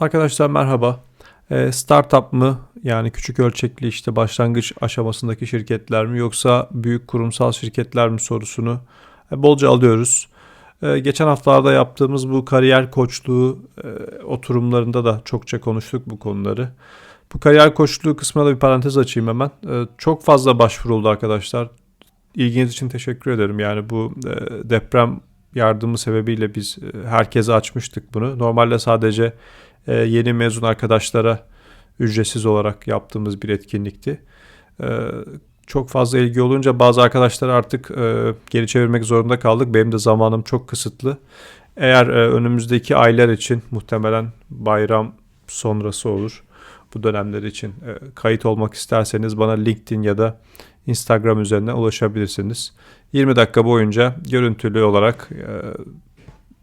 Arkadaşlar merhaba. Ee, startup mı yani küçük ölçekli işte başlangıç aşamasındaki şirketler mi yoksa büyük kurumsal şirketler mi sorusunu e, bolca alıyoruz. Ee, geçen haftalarda yaptığımız bu kariyer koçluğu e, oturumlarında da çokça konuştuk bu konuları. Bu kariyer koçluğu kısmına da bir parantez açayım hemen. Ee, çok fazla başvuru oldu arkadaşlar. İlginiz için teşekkür ederim. Yani bu e, deprem yardımı sebebiyle biz herkese açmıştık bunu. Normalde sadece yeni mezun arkadaşlara ücretsiz olarak yaptığımız bir etkinlikti. E, çok fazla ilgi olunca bazı arkadaşlar artık e, geri çevirmek zorunda kaldık. Benim de zamanım çok kısıtlı. Eğer e, önümüzdeki aylar için muhtemelen bayram sonrası olur. Bu dönemler için e, kayıt olmak isterseniz bana LinkedIn ya da Instagram üzerinden ulaşabilirsiniz. 20 dakika boyunca görüntülü olarak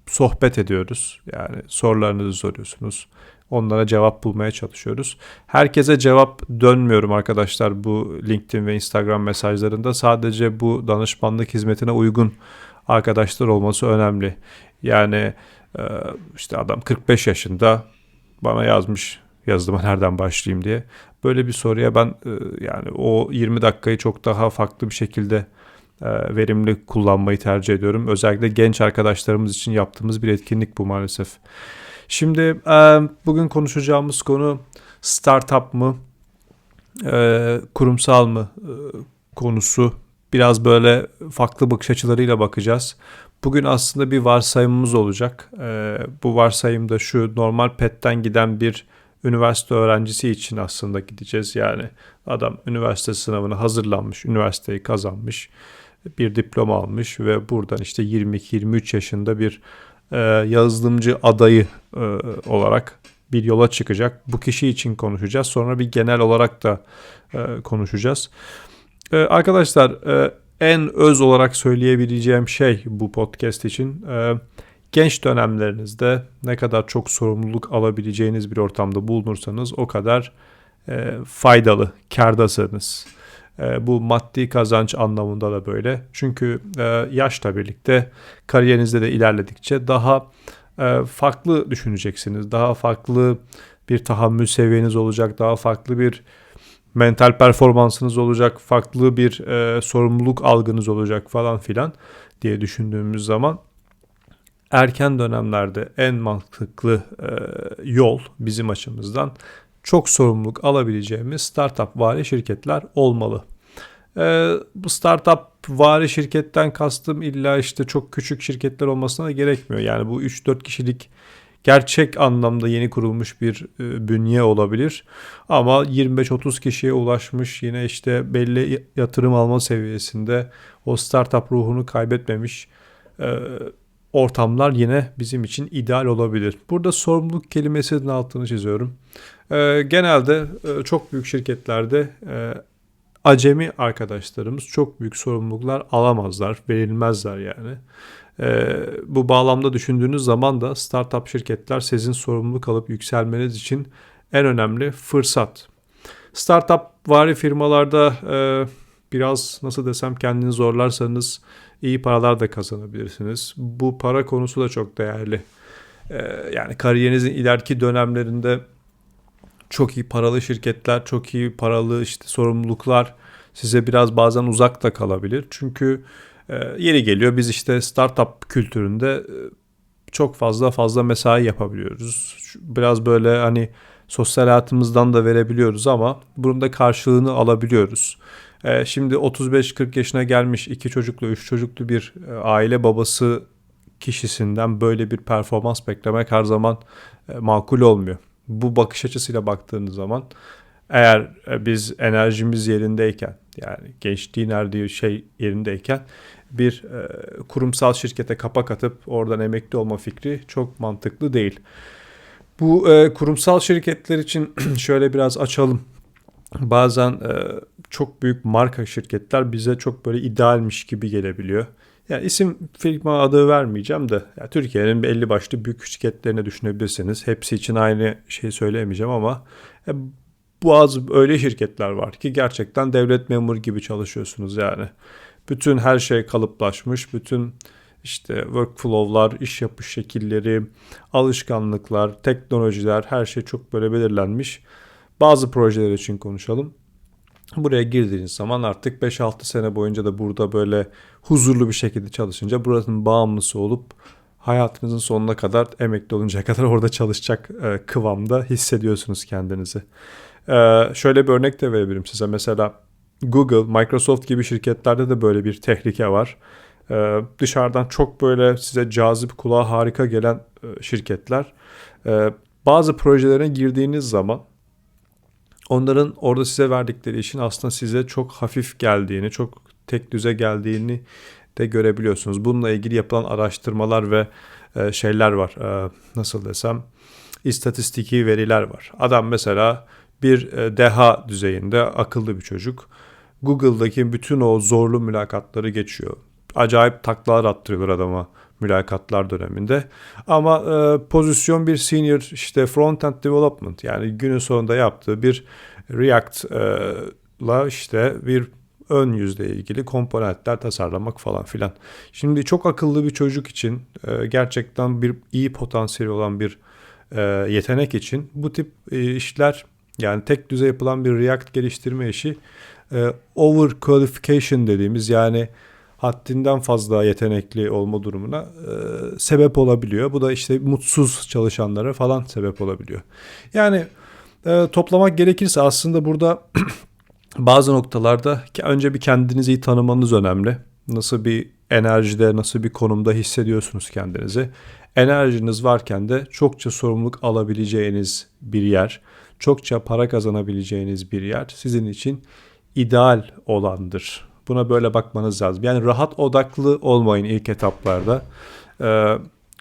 sohbet ediyoruz. Yani sorularınızı soruyorsunuz. Onlara cevap bulmaya çalışıyoruz. Herkese cevap dönmüyorum arkadaşlar bu LinkedIn ve Instagram mesajlarında. Sadece bu danışmanlık hizmetine uygun arkadaşlar olması önemli. Yani e, işte adam 45 yaşında bana yazmış yazılıma nereden başlayayım diye. Böyle bir soruya ben e, yani o 20 dakikayı çok daha farklı bir şekilde verimli kullanmayı tercih ediyorum. Özellikle genç arkadaşlarımız için yaptığımız bir etkinlik bu maalesef. Şimdi e, bugün konuşacağımız konu startup mı, kurumsal mı konusu. Biraz böyle farklı bakış açılarıyla bakacağız. Bugün aslında bir varsayımımız olacak. Bu varsayım da şu normal PET'ten giden bir üniversite öğrencisi için aslında gideceğiz. Yani adam üniversite sınavına hazırlanmış, üniversiteyi kazanmış, bir diploma almış ve buradan işte 22-23 yaşında bir e, yazılımcı adayı e, olarak bir yola çıkacak. Bu kişi için konuşacağız. Sonra bir genel olarak da e, konuşacağız. E, arkadaşlar e, en öz olarak söyleyebileceğim şey bu podcast için... E, Genç dönemlerinizde ne kadar çok sorumluluk alabileceğiniz bir ortamda bulunursanız o kadar e, faydalı, kardasınız. E, bu maddi kazanç anlamında da böyle. Çünkü e, yaşla birlikte kariyerinizde de ilerledikçe daha e, farklı düşüneceksiniz. Daha farklı bir tahammül seviyeniz olacak. Daha farklı bir mental performansınız olacak. Farklı bir sorumluluk algınız olacak falan filan diye düşündüğümüz zaman erken dönemlerde en mantıklı yol bizim açımızdan çok sorumluluk alabileceğimiz startup vari şirketler olmalı. E, bu startup vari şirketten kastım illa işte çok küçük şirketler olmasına da gerekmiyor. Yani bu 3-4 kişilik gerçek anlamda yeni kurulmuş bir e, bünye olabilir. Ama 25-30 kişiye ulaşmış yine işte belli yatırım alma seviyesinde o startup ruhunu kaybetmemiş e, ortamlar yine bizim için ideal olabilir. Burada sorumluluk kelimesinin altını çiziyorum. E, genelde e, çok büyük şirketlerde e, acemi arkadaşlarımız çok büyük sorumluluklar alamazlar, verilmezler yani. E, bu bağlamda düşündüğünüz zaman da startup şirketler sizin sorumluluk alıp yükselmeniz için en önemli fırsat. Startup vari firmalarda e, biraz nasıl desem kendini zorlarsanız iyi paralar da kazanabilirsiniz. Bu para konusu da çok değerli. Ee, yani kariyerinizin ileriki dönemlerinde çok iyi paralı şirketler, çok iyi paralı işte sorumluluklar size biraz bazen uzak da kalabilir. Çünkü e, yeri geliyor biz işte startup kültüründe e, çok fazla fazla mesai yapabiliyoruz. Biraz böyle hani sosyal hayatımızdan da verebiliyoruz ama bunun da karşılığını alabiliyoruz. Ee, şimdi 35-40 yaşına gelmiş iki çocuklu, üç çocuklu bir e, aile babası kişisinden böyle bir performans beklemek her zaman e, makul olmuyor. Bu bakış açısıyla baktığınız zaman eğer e, biz enerjimiz yerindeyken yani gençliğin erdiği şey yerindeyken bir kurumsal şirkete kapak atıp oradan emekli olma fikri çok mantıklı değil. Bu kurumsal şirketler için şöyle biraz açalım bazen e, çok büyük marka şirketler bize çok böyle idealmiş gibi gelebiliyor. Yani isim firma adı vermeyeceğim de ya Türkiye'nin belli başlı büyük şirketlerini düşünebilirsiniz. Hepsi için aynı şey söyleyemeyeceğim ama e, bazı öyle şirketler var ki gerçekten devlet memuru gibi çalışıyorsunuz yani. Bütün her şey kalıplaşmış, bütün işte workflow'lar, iş yapış şekilleri, alışkanlıklar, teknolojiler her şey çok böyle belirlenmiş. Bazı projeler için konuşalım. Buraya girdiğiniz zaman artık 5-6 sene boyunca da burada böyle huzurlu bir şekilde çalışınca buranın bağımlısı olup hayatınızın sonuna kadar emekli oluncaya kadar orada çalışacak e, kıvamda hissediyorsunuz kendinizi. E, şöyle bir örnek de verebilirim size. Mesela Google, Microsoft gibi şirketlerde de böyle bir tehlike var. E, dışarıdan çok böyle size cazip kulağa harika gelen e, şirketler. E, bazı projelere girdiğiniz zaman onların orada size verdikleri işin aslında size çok hafif geldiğini, çok tek düze geldiğini de görebiliyorsunuz. Bununla ilgili yapılan araştırmalar ve e, şeyler var. E, nasıl desem istatistiki veriler var. Adam mesela bir e, deha düzeyinde akıllı bir çocuk. Google'daki bütün o zorlu mülakatları geçiyor. Acayip taklalar attırıyorlar adama mülakatlar döneminde. Ama e, pozisyon bir senior işte front-end development yani günün sonunda yaptığı bir React'la işte bir ön yüzle ilgili komponentler tasarlamak falan filan. Şimdi çok akıllı bir çocuk için e, gerçekten bir iyi potansiyeli olan bir e, yetenek için bu tip e, işler yani tek düze yapılan bir React geliştirme işi e, over qualification dediğimiz yani haddinden fazla yetenekli olma durumuna e, sebep olabiliyor. Bu da işte mutsuz çalışanlara falan sebep olabiliyor. Yani e, toplamak gerekirse aslında burada bazı noktalarda önce bir kendinizi iyi tanımanız önemli. Nasıl bir enerjide, nasıl bir konumda hissediyorsunuz kendinizi. Enerjiniz varken de çokça sorumluluk alabileceğiniz bir yer, çokça para kazanabileceğiniz bir yer sizin için ideal olandır. Buna böyle bakmanız lazım. Yani rahat odaklı olmayın ilk etaplarda. Ee,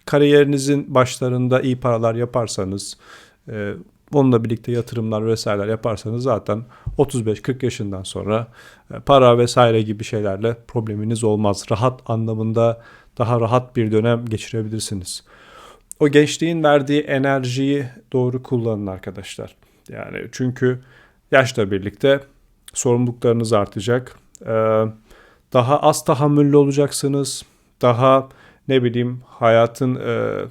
kariyerinizin başlarında iyi paralar yaparsanız, e, Onunla birlikte yatırımlar vesaireler yaparsanız zaten 35-40 yaşından sonra e, para vesaire gibi şeylerle probleminiz olmaz. Rahat anlamında daha rahat bir dönem geçirebilirsiniz. O gençliğin verdiği enerjiyi doğru kullanın arkadaşlar. Yani çünkü yaşla birlikte sorumluluklarınız artacak. Ee, daha az tahammüllü olacaksınız. Daha ne bileyim hayatın e,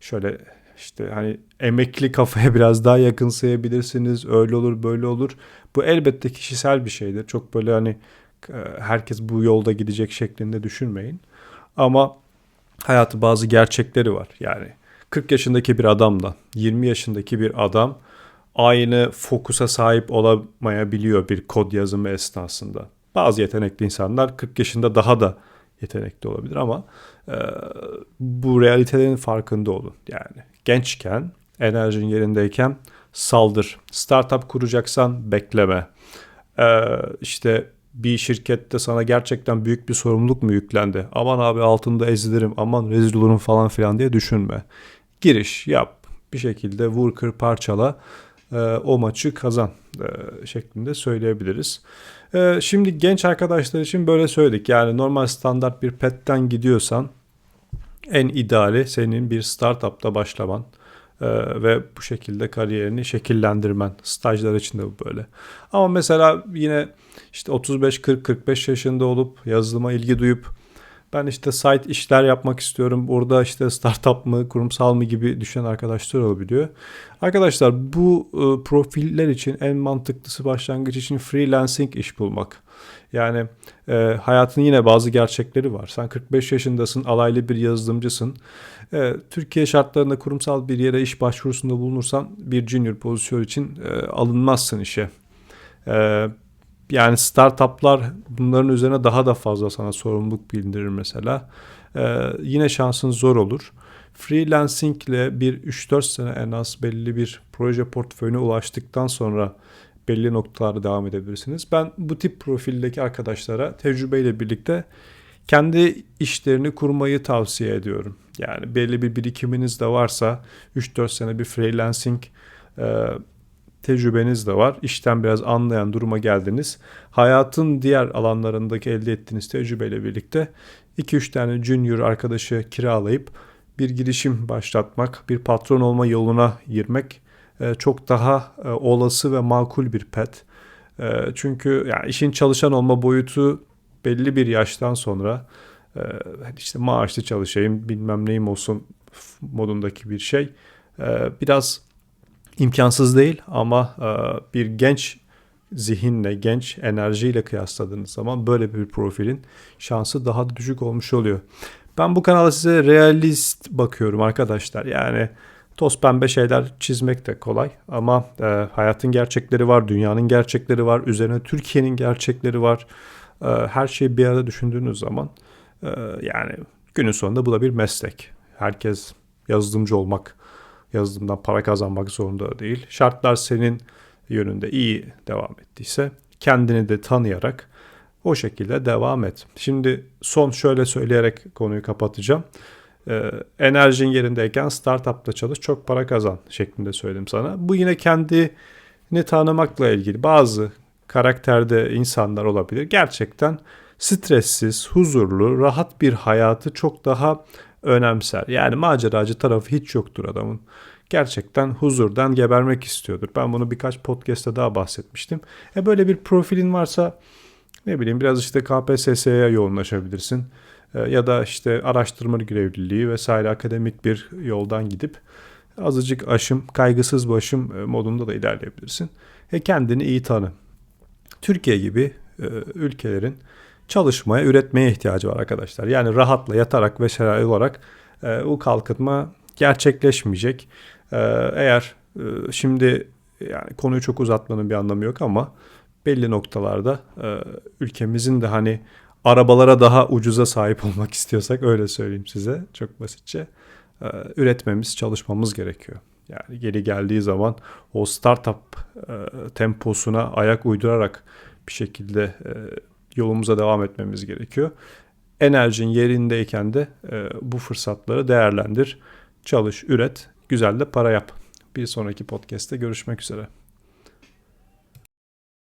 şöyle işte hani emekli kafaya biraz daha yakınsayabilirsiniz. Öyle olur böyle olur. Bu elbette kişisel bir şeydir. Çok böyle hani e, herkes bu yolda gidecek şeklinde düşünmeyin. Ama hayatı bazı gerçekleri var. Yani 40 yaşındaki bir adamla 20 yaşındaki bir adam aynı fokusa sahip olamayabiliyor bir kod yazımı esnasında. Bazı yetenekli insanlar 40 yaşında daha da yetenekli olabilir ama e, bu realitelerin farkında olun. Yani gençken, enerjin yerindeyken saldır. Startup kuracaksan bekleme. Ee, işte bir şirkette sana gerçekten büyük bir sorumluluk mu yüklendi? Aman abi altında ezilirim, aman rezil olurum falan filan diye düşünme. Giriş yap. Bir şekilde vur kır parçala e, o maçı kazan e, şeklinde söyleyebiliriz. E, şimdi genç arkadaşlar için böyle söyledik. Yani normal standart bir petten gidiyorsan en ideali senin bir startupta başlaman e, ve bu şekilde kariyerini şekillendirmen. Stajlar için de bu böyle. Ama mesela yine işte 35 40 45 yaşında olup yazılıma ilgi duyup ben işte site işler yapmak istiyorum. Burada işte startup mı, kurumsal mı gibi düşünen arkadaşlar olabiliyor. Arkadaşlar bu e, profiller için en mantıklısı başlangıç için freelancing iş bulmak. Yani e, hayatın yine bazı gerçekleri var. Sen 45 yaşındasın, alaylı bir yazılımcısın. E, Türkiye şartlarında kurumsal bir yere iş başvurusunda bulunursan bir junior pozisyon için e, alınmazsın işe. E, yani startuplar bunların üzerine daha da fazla sana sorumluluk bildirir mesela. E, yine şansın zor olur. Freelancing ile bir 3-4 sene en az belli bir proje portföyüne ulaştıktan sonra belli noktalarda devam edebilirsiniz. Ben bu tip profildeki arkadaşlara tecrübeyle birlikte kendi işlerini kurmayı tavsiye ediyorum. Yani belli bir birikiminiz de varsa 3-4 sene bir freelancing e, tecrübeniz de var. İşten biraz anlayan duruma geldiniz. Hayatın diğer alanlarındaki elde ettiğiniz tecrübeyle birlikte 2-3 tane junior arkadaşı kiralayıp bir girişim başlatmak, bir patron olma yoluna girmek e, çok daha e, olası ve makul bir pet. E, çünkü yani işin çalışan olma boyutu belli bir yaştan sonra işte maaşlı çalışayım bilmem neyim olsun modundaki bir şey. Biraz imkansız değil ama e, bir genç zihinle, genç enerjiyle kıyasladığınız zaman böyle bir profilin şansı daha düşük olmuş oluyor. Ben bu kanalda size realist bakıyorum arkadaşlar. Yani toz pembe şeyler çizmek de kolay ama e, hayatın gerçekleri var, dünyanın gerçekleri var, üzerine Türkiye'nin gerçekleri var. E, her şeyi bir arada düşündüğünüz zaman e, yani günün sonunda bu da bir meslek. Herkes yazılımcı olmak, yazılımdan para kazanmak zorunda değil. Şartlar senin yönünde iyi devam ettiyse kendini de tanıyarak o şekilde devam et. Şimdi son şöyle söyleyerek konuyu kapatacağım. Ee, enerjin yerindeyken startupta çalış çok para kazan şeklinde söyledim sana. Bu yine kendini tanımakla ilgili bazı karakterde insanlar olabilir. Gerçekten stressiz, huzurlu, rahat bir hayatı çok daha önemser. Yani maceracı tarafı hiç yoktur adamın. Gerçekten huzurdan gebermek istiyordur. Ben bunu birkaç podcast'ta daha bahsetmiştim. E böyle bir profilin varsa ne bileyim biraz işte KPSS'ye yoğunlaşabilirsin. E, ya da işte araştırma görevliliği vesaire akademik bir yoldan gidip azıcık aşım, kaygısız başım e, modunda da ilerleyebilirsin. E kendini iyi tanı. Türkiye gibi e, ülkelerin çalışmaya, üretmeye ihtiyacı var arkadaşlar. Yani rahatla yatarak vesaire olarak e, bu kalkınma gerçekleşmeyecek. E, eğer e, şimdi yani konuyu çok uzatmanın bir anlamı yok ama belli noktalarda e, ülkemizin de hani arabalara daha ucuza sahip olmak istiyorsak öyle söyleyeyim size çok basitçe e, üretmemiz, çalışmamız gerekiyor. Yani geri geldiği zaman o startup e, temposuna ayak uydurarak bir şekilde e, yolumuza devam etmemiz gerekiyor. Enerjin yerindeyken de e, bu fırsatları değerlendir, çalış, üret, güzel de para yap. Bir sonraki podcast'te görüşmek üzere.